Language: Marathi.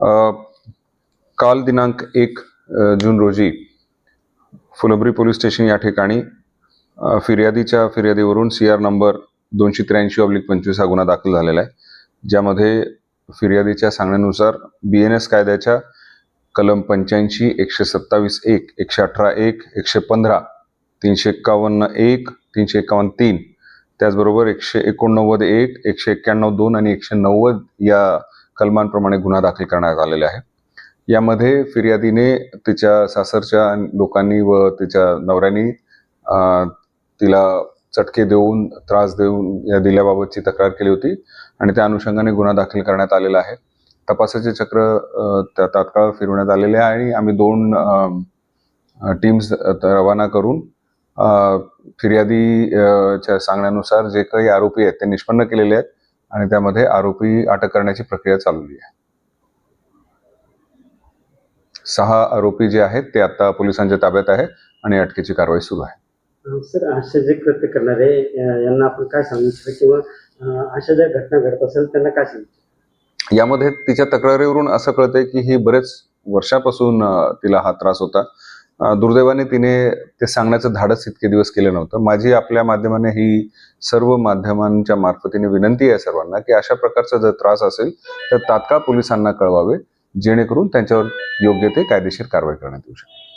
काल दिनांक एक जून रोजी फुलंब्री पोलीस स्टेशन या ठिकाणी फिर्यादीच्या फिर्यादीवरून सी आर नंबर दोनशे त्र्याऐंशी ऑब्लिक पंचवीस हा गुन्हा दाखल झालेला आहे. ज्यामध्ये फिर्यादीच्या सांगण्यानुसार बी एन एस कायद्याच्या कलम पंच्याऐंशी एकशे सत्तावीस एक एकशे अठरा एक एकशे पंधरा तीनशे एक्कावन्न एक तीनशे एक्कावन्न तीन त्याचबरोबर एकशे एकोणनव्वद एक एकशे एक्क्याण्णव दोन आणि एकशे नव्वद या कलमांप्रमाणे गुन्हा दाखल करण्यात आलेला आहे यामध्ये फिर्यादीने तिच्या सासरच्या लोकांनी व तिच्या नवऱ्यानी तिला चटके देऊन त्रास देऊन या दिल्याबाबतची तक्रार केली होती आणि त्या अनुषंगाने गुन्हा दाखल करण्यात आलेला आहे. तपासाचे चक्र त्या तात्काळ फिरवण्यात आलेले आहे आणि आम्ही दोन टीम्स रवाना करून फिर्यादीच्या सांगण्यानुसार जे काही आरोपी आहेत ते निष्पन्न केलेले आहेत. आणि त्यामध्ये आरोपी अटक करण्याची प्रक्रिया चालवली आहे. सहा आरोपी जे आहेत ते आता पोलिसांच्या ताब्यात आहे आणि अटकेची कारवाई सुरू आहे. सर असे जे कृत्य करणारे यांना आपण काय सांगू इच्छितो किंवा अशा ज्या घटना घडत असेल त्यांना काय सांगू यामध्ये तिच्या तक्रारीवरून असं कळतंय की ही बरेच वर्षापासून तिला हा त्रास होता. दुर्दैवाने तिने ते सांगण्याचं धाडस इतके दिवस केलं नव्हतं. माझी आपल्या माध्यमाने ही सर्व माध्यमांच्या मार्फतीने विनंती आहे सर्वांना की अशा प्रकारचा जर त्रास असेल तर तात्काळ पोलिसांना कळवावे जेणेकरून त्यांच्यावर योग्य ते कायदेशीर कारवाई करण्यात येऊ शकते.